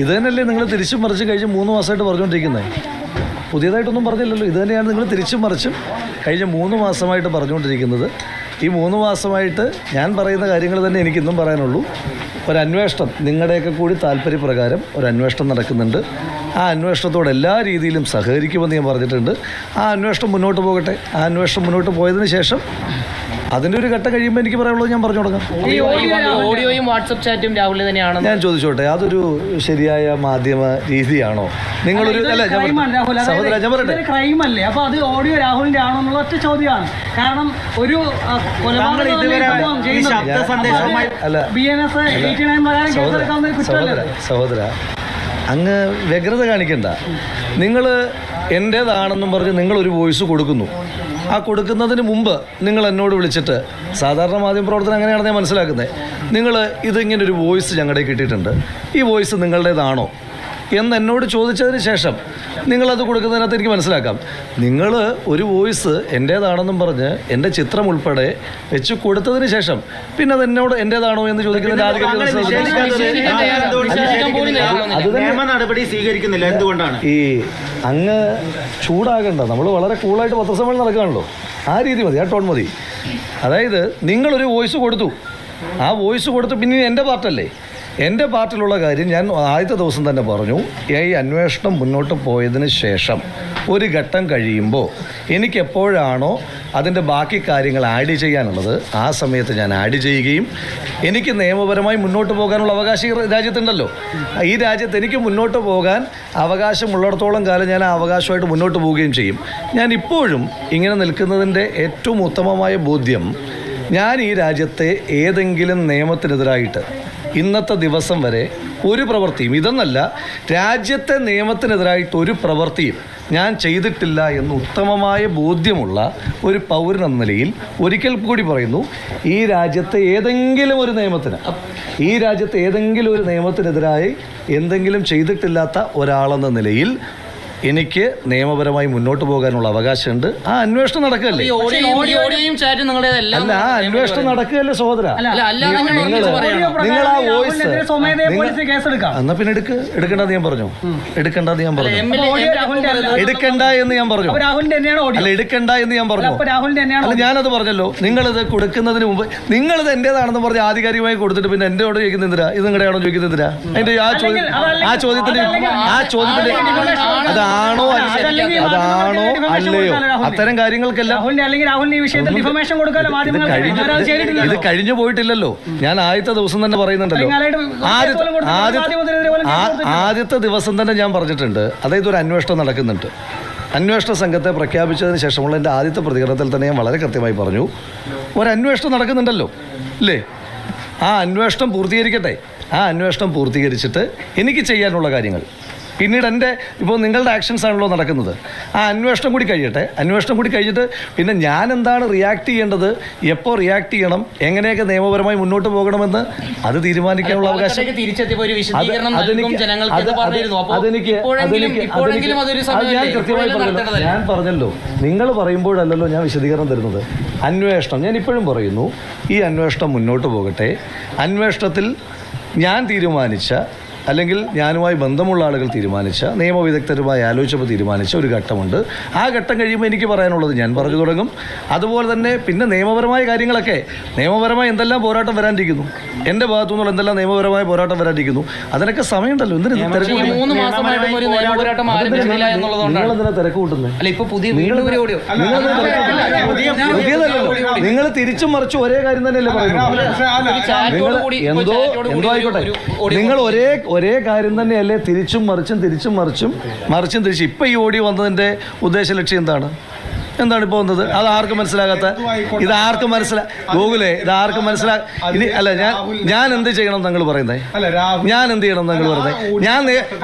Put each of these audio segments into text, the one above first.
ഇത് തന്നെയല്ലേ നിങ്ങൾ തിരിച്ചും മറിച്ചും കഴിഞ്ഞ് മൂന്ന് മാസമായിട്ട് പറഞ്ഞുകൊണ്ടിരിക്കുന്നത്? പുതിയതായിട്ടൊന്നും പറഞ്ഞില്ലല്ലോ. ഇത് തന്നെയാണ് നിങ്ങൾ തിരിച്ചും മറിച്ചും കഴിഞ്ഞ മൂന്ന് മാസമായിട്ട് പറഞ്ഞുകൊണ്ടിരിക്കുന്നത്. ഈ മൂന്ന് മാസമായിട്ട് ഞാൻ പറയുന്ന കാര്യങ്ങൾ തന്നെ എനിക്കിന്നും പറയാനുള്ളൂ. ഒരു അന്വേഷണം നിങ്ങളുടെയൊക്കെ കൂടി താല്പര്യപ്രകാരം ഒരു അന്വേഷണം നടക്കുന്നുണ്ട്. ആ അന്വേഷണത്തോട് എല്ലാ രീതിയിലും സഹകരിക്കുമെന്ന് ഞാൻ പറഞ്ഞിട്ടുണ്ട്. ആ അന്വേഷണം മുന്നോട്ട് പോകട്ടെ. ആ അന്വേഷണം മുന്നോട്ട് പോയതിന് ശേഷം അതിന്റെ ഒരു ഘട്ടം കഴിയുമ്പോൾ എനിക്ക് പറയാനുള്ളത് ഞാൻ പറഞ്ഞു കൊടുക്കാം ഓഡിയോയും വാട്സപ്പ് ചാറ്റും രാഹുലിനെ തന്നെയാണ് ഞാൻ ചോദിച്ചോട്ടെ അതൊരു ശരിയായ മാധ്യമ രീതിയാണോ? നിങ്ങളൊരു അല്ല. സഹോദര ഞാൻ പറയട്ടെ. ക്രൈം അല്ലേ? അപ്പൊ അത് ഓഡിയോ രാഹുലിന്റെ ആണോ എന്നുള്ള ഒറ്റ ചോദ്യമാണ്. കാരണം ഒരു ആ, കൊലപാതകം ഇതുവരെ സംഭവം ഈ ശബ്ദ അപ്പൊ സന്ദേശവുമായി അത് അല്ല. BNS 89 പ്രകാരം കേസെടുക്കാവുന്ന ഒരു സഹോദര കുറ്റമല്ലേ. സഹോദര അങ്ങ് വ്യഗ്രത കാണിക്കണ്ട. നിങ്ങൾ എന്റേതാണെന്നും പറഞ്ഞ് നിങ്ങൾ ഒരു വോയിസ് കൊടുക്കുന്നു. ആ കൊടുക്കുന്നതിന് മുമ്പ് നിങ്ങൾ എന്നോട് വിളിച്ചിട്ട് സാധാരണ മാധ്യമ പ്രവർത്തനം അങ്ങനെയാണെന്ന് ഞാൻ മനസ്സിലാക്കുന്നത് നിങ്ങൾ ഇതിങ്ങനെ ഒരു വോയിസ് ഞങ്ങളുടെ കിട്ടിയിട്ടുണ്ട് ഈ വോയിസ് നിങ്ങളുടേതാണോ? എന്ന് എന്നോട് ചോദിച്ചതിന് ശേഷം നിങ്ങളത് കൊടുക്കുന്നതിനകത്ത് എനിക്ക് മനസ്സിലാക്കാം. നിങ്ങൾ ഒരു വോയിസ് എന്റേതാണെന്നും പറഞ്ഞ് എന്റെ ചിത്രം ഉൾപ്പെടെ വെച്ച് കൊടുത്തതിന് ശേഷം പിന്നെ അത് എന്നോട് എന്റേതാണോ എന്ന് ചോദിക്കുന്നതിന് ആദ്യം? അത് നടപടി സ്വീകരിക്കുന്നില്ല. എന്തുകൊണ്ടാണ്? ഈ അങ്ങ് ചൂടാകണ്ട. നമ്മൾ വളരെ കൂളായിട്ട് പത്രസമ്മേളനം നടക്കുകയാണല്ലോ. ആ രീതി മതി ആ ടോൺ മതി. അതായത് നിങ്ങളൊരു വോയിസ് കൊടുത്തു. ആ വോയിസ് കൊടുത്തു പിന്നെ എന്റെ പാർട്ടല്ലേ? എന്റെ പാർട്ടിലുള്ള കാര്യം ഞാൻ ആദ്യത്തെ ദിവസം തന്നെ പറഞ്ഞു. ഈ അന്വേഷണം മുന്നോട്ട് പോയതിന് ശേഷം ഒരു ഘട്ടം കഴിയുമ്പോൾ എനിക്ക് എപ്പോഴാണോ അതിന്റെ ബാക്കി കാര്യങ്ങൾ ആഡ് ചെയ്യാനുള്ളത് ആ സമയത്ത് ഞാൻ ആഡ് ചെയ്യുകയും എനിക്ക് നിയമപരമായി മുന്നോട്ട് പോകാനുള്ള അവകാശം ഈ രാജ്യത്തുണ്ടല്ലോ. ഈ രാജ്യത്ത് എനിക്ക് മുന്നോട്ട് പോകാൻ അവകാശമുള്ളിടത്തോളം കാലം ഞാൻ ആ അവകാശമായിട്ട് മുന്നോട്ട് പോവുകയും ചെയ്യും. ഞാൻ ഇപ്പോഴും ഇങ്ങനെ നിൽക്കുന്നതിന്റെ ഏറ്റവും ഉത്തമമായ ബോധ്യം ഞാൻ ഈ രാജ്യത്തെ ഏതെങ്കിലും നിയമത്തിനെതിരായിട്ട് ഇന്നത്തെ ദിവസം വരെ ഒരു പ്രവൃത്തിയും ഇതെന്നല്ല രാജ്യത്തെ നിയമത്തിനെതിരായിട്ട് ഒരു പ്രവൃത്തിയും ഞാൻ ചെയ്തിട്ടില്ല എന്ന് ഉത്തമമായ ബോധ്യമുള്ള ഒരു പൗരൻ എന്ന നിലയിൽ ഒരിക്കൽ കൂടി പറയുന്നു ഈ രാജ്യത്തെ ഏതെങ്കിലും ഒരു നിയമത്തിന് ഈ രാജ്യത്തെ ഏതെങ്കിലും ഒരു നിയമത്തിനെതിരായി എന്തെങ്കിലും ചെയ്തിട്ടില്ലാത്ത ഒരാളെന്ന നിലയിൽ എനിക്ക് നിയമപരമായി മുന്നോട്ട് പോകാനുള്ള അവകാശമുണ്ട്. ആ അന്വേഷണം നടക്കല്ലേ അല്ല ആ അന്വേഷണം നടക്കുകയല്ലേ സഹോദര? നിങ്ങൾ ആ വോയിസ് എന്നാ പിന്നെ എടുക്ക്. എടുക്കണ്ടെന്ന് ഞാൻ പറഞ്ഞു. എടുക്കണ്ടെന്ന് ഞാൻ പറഞ്ഞു. എടുക്കണ്ട എന്ന് ഞാൻ പറഞ്ഞു. അല്ല എടുക്കണ്ട എന്ന് ഞാൻ പറഞ്ഞു. അല്ല ഞാനത് പറഞ്ഞല്ലോ. നിങ്ങളിത് കൊടുക്കുന്നതിന് മുമ്പ് നിങ്ങളിത് എന്റേതാണെന്ന് പറഞ്ഞ് ആധികാരികമായി കൊടുത്തിട്ട് പിന്നെ എന്നോട് ചോദിക്കുന്നെന്തിനാ ഇത് നിങ്ങളുടെ ആണോ ചോദിക്കുന്നെന്തിനാ അതിന്റെ ആ ചോദ്യം ആ ചോദ്യത്തിന് ആ ചോദ്യത്തിന് അതാണോ അല്ല- അതാണോ അല്ലയോ? അത്തരം കാര്യങ്ങൾക്കെല്ലാം രാഹുലിന്റെ അല്ലെങ്കിൽ രാഹുലിന് ഈ വിഷയത്തിൽ ഡിഫമേഷൻ ഇത് മാധ്യമങ്ങൾ ഇത് കഴിഞ്ഞു പോയിട്ടില്ലല്ലോ. ഞാൻ ആദ്യത്തെ ദിവസം തന്നെ പറയുന്നുണ്ടല്ലോ. ആദ്യത്തെ ദിവസം തന്നെ ഞാൻ പറഞ്ഞിട്ടുണ്ട്. അതായത് ഒരു അന്വേഷണം നടക്കുന്നുണ്ട്. അന്വേഷണ സംഘത്തെ പ്രഖ്യാപിച്ചതിന് ശേഷമുള്ള എന്റെ ആദ്യത്തെ പ്രതികരണത്തിൽ തന്നെ ഞാൻ വളരെ കൃത്യമായി പറഞ്ഞു. ഒരു അന്വേഷണം നടക്കുന്നുണ്ടല്ലോ. അല്ലേ ആ അന്വേഷണം പൂർത്തീകരിക്കട്ടെ. ആ അന്വേഷണം പൂർത്തീകരിച്ചിട്ട് എനിക്ക് ചെയ്യാനുള്ള കാര്യങ്ങൾ. പിന്നീട് എന്റെ ഇപ്പോൾ നിങ്ങളുടെ ആക്ഷൻസ് ആണല്ലോ നടക്കുന്നത്. ആ അന്വേഷണം കൂടി കഴിയട്ടെ. അന്വേഷണം കൂടി കഴിഞ്ഞിട്ട് പിന്നെ ഞാൻ എന്താണ് റിയാക്ട് ചെയ്യേണ്ടത്? എപ്പോൾ റിയാക്ട് ചെയ്യണം? എങ്ങനെയൊക്കെ നിയമപരമായി മുന്നോട്ട് പോകണമെന്ന് അത് തീരുമാനിക്കാനുള്ള അവകാശം. അതെനിക്ക് ഞാൻ കൃത്യമായി പറഞ്ഞല്ലോ. ഞാൻ പറഞ്ഞല്ലോ. നിങ്ങൾ പറയുമ്പോഴല്ലല്ലോ ഞാൻ വിശദീകരണം തരുന്നത്. അന്വേഷണം. ഞാൻ ഇപ്പോഴും പറയുന്നു ഈ അന്വേഷണം മുന്നോട്ട് പോകട്ടെ. അന്വേഷണത്തിൽ ഞാൻ തീരുമാനിച്ച അല്ലെങ്കിൽ ഞാനുമായി ബന്ധമുള്ള ആളുകൾ തീരുമാനിച്ച നിയമവിദഗ്ധരുമായി ആലോചിച്ചപ്പോൾ തീരുമാനിച്ച ഒരു ഘട്ടമുണ്ട്. ആ ഘട്ടം കഴിയുമ്പോൾ എനിക്ക് പറയാനുള്ളത് ഞാൻ പറഞ്ഞു തുടങ്ങും. അതുപോലെ തന്നെ പിന്നെ നിയമപരമായ കാര്യങ്ങളൊക്കെ. നിയമപരമായി എന്തെല്ലാം പോരാട്ടം വരാനിരിക്കുന്നു? എന്റെ ഭാഗത്തു നിന്നുള്ള എന്തെല്ലാം നിയമപരമായ പോരാട്ടം വരാനിരിക്കുന്നു? അതിനൊക്കെ സമയമുണ്ടല്ലോ. എന്തിനു തിരക്ക് ഈ കൂട്ടുന്നത്? മൂന്ന് മാസമായിട്ടും ഒരു നിയമ പോരാട്ടം ആരംഭിച്ചില്ല എന്നുള്ളതുകൊണ്ടാണ്. നിങ്ങൾ തിരിച്ചും മറിച്ചും ഒരേ കാര്യം തന്നെയല്ലേ പറയുന്നത്? നിങ്ങൾ എന്തോ എന്തോ ആയിക്കോട്ടെ. നിങ്ങൾ ഒരേ ഒരേ കാര്യം തന്നെയല്ലേ തിരിച്ചും മറിച്ചും തിരിച്ചും മറിച്ചും മറിച്ചും തിരിച്ചും. ഇപ്പം ഈ ഓടി വന്നതിന്റെ ഉദ്ദേശ ലക്ഷ്യം എന്താണ്? എന്താണ് ഇപ്പോൾ വന്നത്? അത് ആർക്കും മനസ്സിലാകാത്ത ഇത് ആർക്കും മനസ്സിലാ ഗൂഗിളെ ഇത് ആർക്കും മനസ്സിലാ ഇനി അല്ല ഞാൻ ഞാൻ എന്ത് ചെയ്യണം നിങ്ങൾ പറയുന്നത് ഞാൻ എന്ത് ചെയ്യണം നിങ്ങൾ പറയുന്നത് ഞാൻ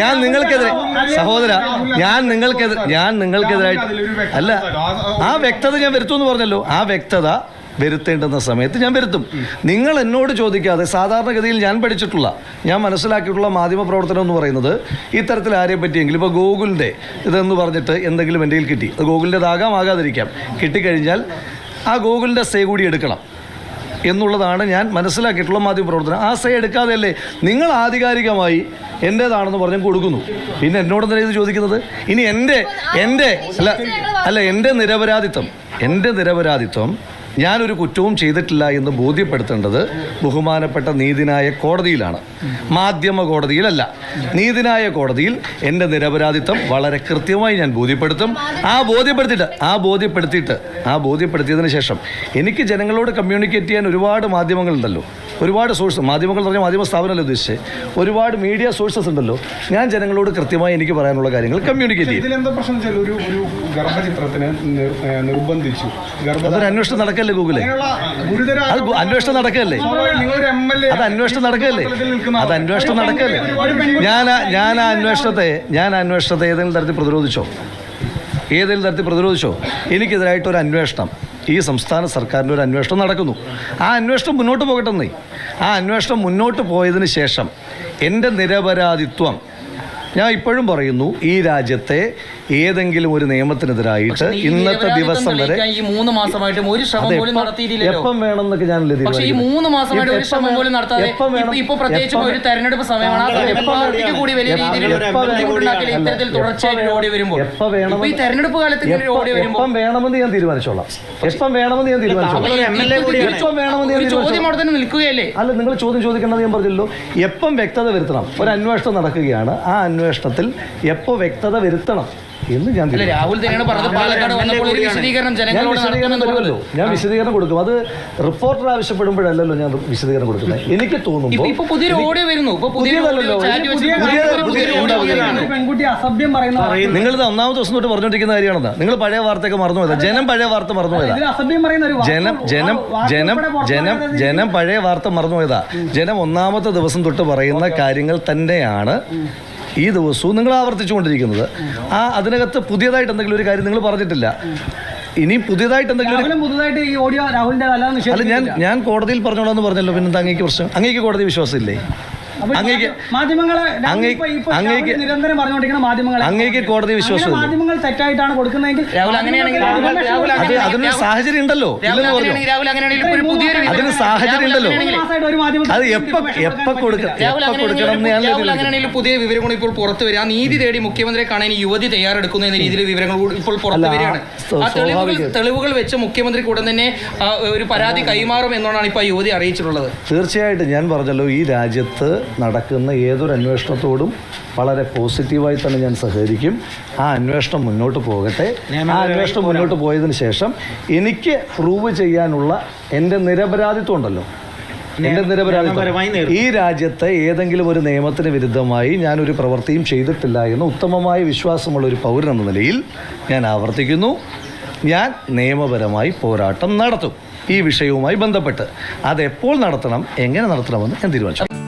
ഞാൻ നിങ്ങൾക്കെതിരെ സഹോദര ഞാൻ നിങ്ങൾക്കെതിരെ ഞാൻ നിങ്ങൾക്കെതിരായിട്ട് അല്ല ആ വ്യക്തത ഞാൻ വരുത്തുമെന്ന് പറഞ്ഞല്ലോ. ആ വ്യക്തത വരുത്തേണ്ടുന്ന സമയത്ത് ഞാൻ വരുത്തും. നിങ്ങൾ എന്നോട് ചോദിക്കാതെ സാധാരണഗതിയിൽ ഞാൻ പഠിച്ചിട്ടുള്ള ഞാൻ മനസ്സിലാക്കിയിട്ടുള്ള മാധ്യമ പ്രവർത്തനം എന്ന് പറയുന്നത് ഇത്തരത്തിൽ ആരെ പറ്റിയെങ്കിലും ഇപ്പോൾ ഗൂഗിളിന്റെ ഇതെന്ന് പറഞ്ഞിട്ട് എന്തെങ്കിലും എന്റെ കിട്ടി. അത് ഗൂഗിളിന്റെതാകാം ആകാതിരിക്കാം. കിട്ടിക്കഴിഞ്ഞാൽ ആ ഗൂഗിളിന്റെ സേ കൂടി എടുക്കണം. എന്നുള്ളതാണ് ഞാൻ മനസ്സിലാക്കിയിട്ടുള്ള മാധ്യമ മാധ്യമപ്രവർത്തനം ആ സേ എടുക്കാതെയല്ലേ നിങ്ങൾ ആധികാരികമായി എന്റേതാണെന്ന് പറഞ്ഞ് കൊടുക്കുന്നു. പിന്നെ എന്നോട് എന്നോടെന്തിനാ ഇത് ചോദിക്കുന്നത്? ഇനി എന്റെ എന്റെ അല്ല അല്ല എന്റെ നിരപരാധിത്വം എന്റെ നിരപരാധിത്വം ഞാനൊരു കുറ്റവും ചെയ്തിട്ടില്ല എന്ന് ബോധ്യപ്പെടുത്തേണ്ടത് ബഹുമാനപ്പെട്ട നീതിനായ കോടതിയിലാണ്. മാധ്യമ കോടതിയിലല്ല. നീതിനായ കോടതിയിൽ എന്റെ നിരപരാധിത്വം വളരെ കൃത്യമായി ഞാൻ ബോധ്യപ്പെടുത്തും. ആ ബോധ്യപ്പെടുത്തിയിട്ട് ആ ബോധ്യപ്പെടുത്തിയിട്ട് ആ ബോധ്യപ്പെടുത്തിയതിന് ശേഷം എനിക്ക് ജനങ്ങളോട് കമ്മ്യൂണിക്കേറ്റ് ചെയ്യാൻ ഒരുപാട് മാധ്യമങ്ങളുണ്ടല്ലോ. ഒരുപാട് സോഴ്സ് മാധ്യമങ്ങൾ പറഞ്ഞാൽ മാധ്യമ സ്ഥാപനമല്ല ഉദ്ദേശിച്ചത് ഒരുപാട് മീഡിയ സോഴ്സസ് ഉണ്ടല്ലോ. ഞാൻ ജനങ്ങളോട് കൃത്യമായി എനിക്ക് പറയാനുള്ള കാര്യങ്ങൾ കമ്മ്യൂണിക്കേറ്റ് ചെയ്യും. അതൊരു അന്വേഷണം നടക്കല്ലേ? ഗൂഗിളെ? ഗൂഗിൾ അത് അന്വേഷണം നടക്കല്ലേ? അത് അന്വേഷണം നടക്കല്ലേ? അത് അന്വേഷണം നടക്കല്ലേ? ഞാൻ ഞാൻ ആ അന്വേഷണത്തെ ഞാൻ അന്വേഷണത്തെ ഏതെങ്കിലും തരത്തിൽ പ്രതിരോധിച്ചോ? ഏതെങ്കിലും തരത്തിൽ പ്രതിരോധിച്ചോ? എനിക്കെതിരായിട്ട് ഒരു അന്വേഷണം. ഈ സംസ്ഥാന സർക്കാരിന്റെ ഒരു അന്വേഷണം നടക്കുന്നു. ആ അന്വേഷണം മുന്നോട്ട് പോകട്ടെന്നേ ആ അന്വേഷണം മുന്നോട്ട് പോയതിന് ശേഷം എന്റെ നിരപരാധിത്വം ഞാൻ ഇപ്പോഴും പറയുന്നു ഈ രാജ്യത്തെ ഏതെങ്കിലും ഒരു നിയമത്തിനെതിരായിട്ട് ഇന്നത്തെ ദിവസം വരെ ഈ മൂന്ന് മാസമായിട്ടും ഒരു ശ്രമം പോലും എപ്പം- നടത്തിയില്ലല്ലോ എപ്പം വേണമെന്നൊക്കെ ഞാൻ പക്ഷേ ഈ? മൂന്ന് മാസമായിട്ട് ഒരു ശ്രമം പോലും നടത്താതെ ഇപ്പൊ പ്രത്യേകിച്ച് ഒരു തെരഞ്ഞെടുപ്പ് സമയമാണ്. പാർട്ടിക്ക് കൂടി വലിയ രീതിയിൽ ഇത്തരത്തിൽ തുടർച്ചയായിട്ട് ഓടി വരുമ്പോൾ. ഈ തെരഞ്ഞെടുപ്പ് കാലത്ത് ഓടി വരുമ്പോൾ വേണമെന്ന് ഞാൻ തീരുമാനിച്ചോളാം. എപ്പം വേണമെന്ന് ഞാൻ തീരുമാനിച്ചോളാം. ചോദ്യം അവിടെ തന്നെ നിൽക്കുകയല്ലേ? അല്ല നിങ്ങൾ ചോദ്യം ചോദിക്കേണ്ടത് ഞാൻ പറഞ്ഞല്ലോ എപ്പം വ്യക്തത വരുത്തണം? ഒരു അന്വേഷണം നടക്കുകയാണ്. ആ അന്വേഷണത്തിൽ എപ്പോൾ വ്യക്തത വരുത്തണം എന്ന് ഞാൻ. രാഹുൽ തന്നെയാണ് പറഞ്ഞത് പാലക്കാട് വന്നപ്പോൾ ഒരു വിശദീകരണം ഞാൻ ജനങ്ങളോട് വിശദീകരണം നടത്തുമെന്നുള്ളത് തരുമല്ലോ ഞാൻ വിശദീകരണം കൊടുക്കും. അത് റിപ്പോർട്ടർ ആവശ്യപ്പെടുമ്പോഴല്ലല്ലോ ഞാൻ വിശദീകരണം കൊടുക്കുന്നത്. എനിക്ക് തോന്നുന്നു തോന്നുമ്പോൾ ഇപ്പൊ പുതിയൊരു ഓഡിയോ വരുന്നു. വാർത്ത. ഒന്നാമത്തെ ദിവസം തൊട്ട് പറഞ്ഞുകൊണ്ടിരിക്കുന്ന കാര്യമാണെന്ന്. നിങ്ങൾ പഴയ വാർത്തയൊക്കെ മറന്നുപോയതാ ജനം പഴയ വാർത്ത മറന്നുപോയതാ പോയതാ. അസഭ്യം പറയുന്ന ഒരു ജനം ജനം ജനം ജനം ജനം പഴയ വാർത്ത മറന്നുപോയതാ ജനം ഒന്നാമത്തെ ദിവസം തൊട്ട് പറയുന്ന കാര്യങ്ങൾ തന്നെയാണ്. ഈ ദിവസവും നിങ്ങൾ ആവർത്തിച്ചുകൊണ്ടിരിക്കുന്നത്. ആ അതിനകത്ത് പുതിയതായിട്ട് എന്തെങ്കിലും ഒരു കാര്യം നിങ്ങൾ പറഞ്ഞിട്ടില്ല. ഇനി പുതിയതായിട്ട് എന്തെങ്കിലും പുതുതായിട്ട് ഈ ഓഡിയോ രാഹുലിന്റെ അല്ല ഞാൻ ഞാൻ കോടതിയിൽ പറഞ്ഞോളാന്ന് പറഞ്ഞല്ലോ പിന്നെ അങ്ങേക്ക് പ്രശ്നം? അങ്ങേക്ക് കോടതി വിശ്വാസമില്ലേ? അങ്ങേക്ക് മാധ്യമങ്ങളെ അങ്ങേക്ക് നിരന്തരം പറഞ്ഞുകൊണ്ടിരിക്കുന്ന മാധ്യമങ്ങളെ അങ്ങേക്ക് കോടതി വിശ്വാസം മാധ്യമങ്ങൾ തെറ്റായിട്ടാണ് കൊടുക്കുന്നതെങ്കിൽ അതിനൊരു സാഹചര്യം ഉണ്ടല്ലോ. അതിന് സാഹചര്യം ഉണ്ടല്ലോ. അത് എപ്പോ എപ്പോ കൊടുക്കണം? പുതിയ വിവരങ്ങൾ ഇപ്പോൾ പുറത്തു വരിക. ആ നീതി തേടി മുഖ്യമന്ത്രിയെ കാണാൻ യുവതി തയ്യാറെടുക്കുന്ന എന്ന രീതിയിൽ വിവരങ്ങൾ ഇപ്പോൾ പുറത്തു വരികയാണ്. തെളിവുകൾ വെച്ച് മുഖ്യമന്ത്രിക്ക് ഉടൻ തന്നെ ഒരു പരാതി കൈമാറും എന്നാണ് ഇപ്പൊ യുവതി അറിയിച്ചിട്ടുള്ളത്. തീർച്ചയായിട്ടും ഞാൻ പറഞ്ഞല്ലോ ഈ രാജ്യത്ത് നടക്കുന്ന ഏതൊരു അന്വേഷണത്തോടും വളരെ പോസിറ്റീവായി തന്നെ ഞാൻ സഹകരിക്കും. ആ അന്വേഷണം മുന്നോട്ട് പോകട്ടെ. ആ അന്വേഷണം മുന്നോട്ട് പോയതിന് ശേഷം എനിക്ക് പ്രൂവ് ചെയ്യാനുള്ള എന്റെ നിരപരാധിത്വം ഉണ്ടല്ലോ. എന്റെ നിയമപരമായി നിരപരാധിത്വം ഈ രാജ്യത്തെ ഏതെങ്കിലും ഒരു നിയമത്തിന് വിരുദ്ധമായി ഞാനൊരു പ്രവൃത്തിയും ചെയ്തിട്ടില്ല എന്ന് ഉത്തമമായ വിശ്വാസമുള്ള ഒരു പൗരൻ എന്ന നിലയിൽ ഞാൻ ആവർത്തിക്കുന്നു. ഞാൻ നിയമപരമായി പോരാട്ടം നടത്തും. ഈ വിഷയവുമായി ബന്ധപ്പെട്ട് അതെപ്പോൾ നടത്തണം എങ്ങനെ നടത്തണമെന്ന് ഞാൻ തീരുമാനിച്ചു.